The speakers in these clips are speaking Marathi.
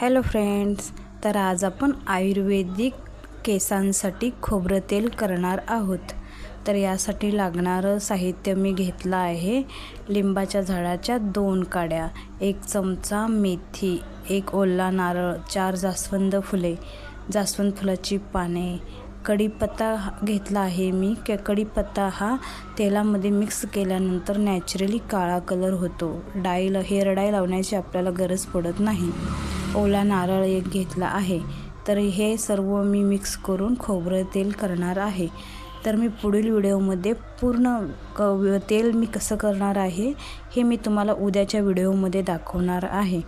हॅलो फ्रेंड्स तर आज आपण आयुर्वेदिक केसांसाठी खोबरं तेल करणार आहोत. तर यासाठी लागणारं साहित्य मी घेतलं आहे. लिंबाच्या झाडाच्या दोन काड्या एक चमचा मेथी एक ओला नारळ चार जास्वंद फुले जास्वंद फुलाची पाने कढीपत्ता घेतला आहे मी. क कढीपत्ता हा तेलामध्ये मिक्स केल्यानंतर नॅचरली काळा कलर होतो. डाईल हेअर डाय लावण्याची आपल्याला गरज पडत नाही. ओला नारळ एक घेतला आहे. तर हे सर्व मी मिक्स करून खोबरं तेल करणार आहे. तर मी पुढील व्हिडिओमध्ये पूर्ण क तेल मी कसं करणार आहे हे मी तुम्हाला उद्याच्या व्हिडिओमध्ये दाखवणार आहे.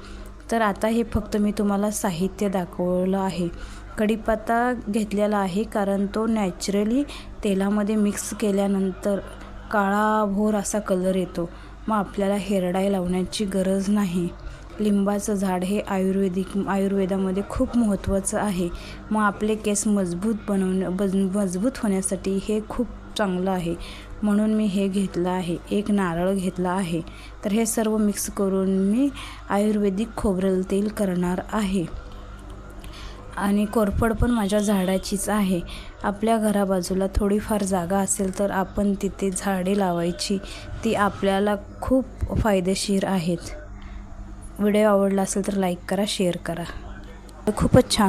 तर आता हे फक्त मी तुम्हाला साहित्य दाखवलं आहे. कढीपत्ता घेतलेला आहे कारण तो नॅचरली तेलामध्ये मिक्स केल्यानंतर काळाभोर असा कलर येतो. मग आपल्याला हेरडाय लावण्याची गरज नाही. लिंबाचं झाड हे आयुर्वेदिक आयुर्वेदामध्ये खूप महत्त्वाचं आहे. मग आपले केस मजबूत बनवणं बज मजबूत होण्यासाठी हे खूप चांगलं आहे. म्हणून मी हे घेतलं आहे. एक नारळ घेतला आहे. तर हे सर्व मिक्स करून मी आयुर्वेदिक खोबरेल तेल करणार आहे. आणि कोरफड पण माझ्या झाडाचीच आहे. आपल्या घराबाजूला थोडीफार जागा असेल तर आपण तिथे झाडे लावायची. ती आपल्याला खूप फायदेशीर आहेत. व्हिडिओ आवडला असेल तर लाईक करा शेअर करा. खूपच छान.